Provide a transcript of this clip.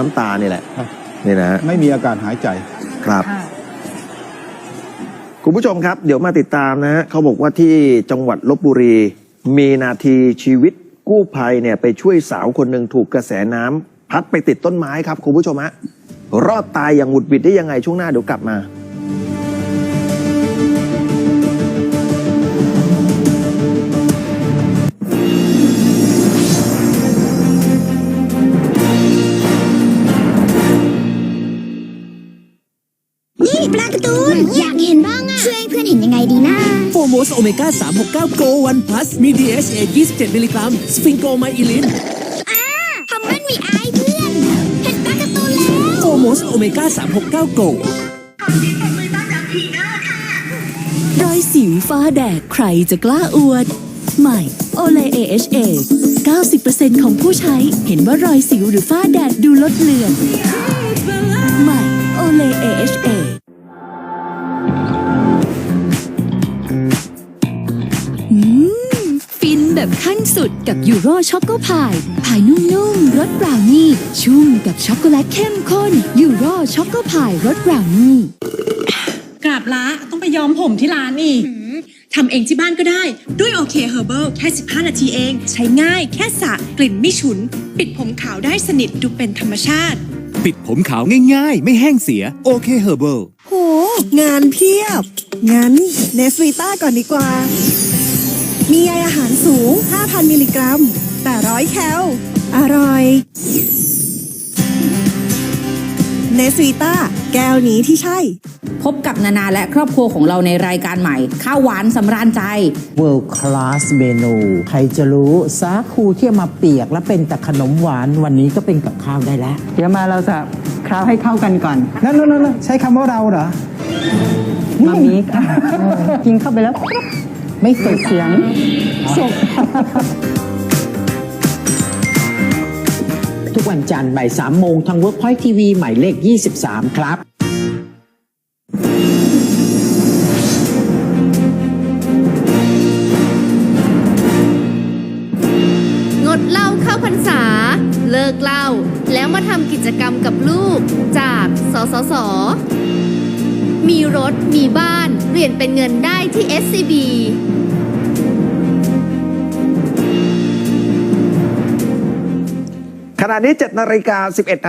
น้ำตานี่แหละ ครับ นี่นะฮะ ไม่มีอากาศหายใจ ครับ ค่ะ คุณผู้ชมครับ เดี๋ยวมาติดตามนะฮะเขาบอกว่าที่จังหวัดลบบุรี มีนาทีชีวิตกู้ภัยเนี่ยไปช่วยสาวคนหนึ่งถูกกระแสน้ำพัดไปติดต้นไม้ครับคุณผู้ชมฮะรอดตายอย่างหวุดหวิดได้ยังไงช่วงหน้าเดี๋ยวกลับมา ปลาการ์ตูน อยากเห็นบ้างอะช่วยให้เพื่อนเห็นยังไงดีนะโฟโมสโอเมก้า369 Go 1 Plus มี DHA 27 มิลลิกรัม สฟิงโกไมอิลินทำมันมีอายเพื่อน เห็นปลาการ์ตูนแล้วโฟโมสโอเมก้า369 Go รอยสิวฟ้าแดดใครจะกล้าอวด ใหม่โอเล AHA 90%ของผู้ใช้เห็นว่ารอยสิวหรือฝ้าแดดดูลดเลือน แบบขั้นสุดกับยูโรช็อกโกพายพายนุ่มๆรสบราวนี่ชุ่มกับช็อกโกแลตเข้มข้นยูโรช็อกโกพายรสบราวนี่กราบละต้องไปย้อมผมที่ร้านอีกทำเองที่บ้านก็ได้ ด้วยโอเคเฮอร์เบิลแค่ 15 นาทีเอง ใช้ง่ายแค่สระกลิ่นไม่ฉุน ปิดผมขาวได้สนิทดูเป็นธรรมชาติ ปิดผมขาวง่ายๆ ไม่แห้งเสียโอเคเฮอร์เบิลโห งานเพียบ งั้นเนสวีต้าก่อนดีกว่า มีใยอาหารสูง 5,000 มิลลิกรัม แต่ร้อยแคล อร่อย เนสวีต้าแก้วนี้ที่ใช่ พบกับนานาและครอบครัวของเราในรายการใหม่ ข้าวหวานสำราญใจ World Class เมนูใครจะรู้สาคูที่เอามาเปียกแล้วเป็นแต่ขนมหวานวันนี้ก็เป็นกับข้าวได้แล้ว เดี๋ยวมาเราจะคราวให้เข้ากันก่อน นั่นนั่นนั่นใช้คำว่าเราเหรอ มามีค่ะกินเข้าไปแล้ว ไม่เกิดเสียงสกทุกวันจันทร์บ่าย3โมงทาง Workpoint TV หมายเลข 23 ครับงดเหล้าเข้าพรรษา เลิกเหล้าแล้วมาทำกิจกรรมกับลูก จากสสส มีรถ มีบ้าน เปลี่ยนเป็นเงินได้ที่ SCB ณะนี้7นาฬิกา11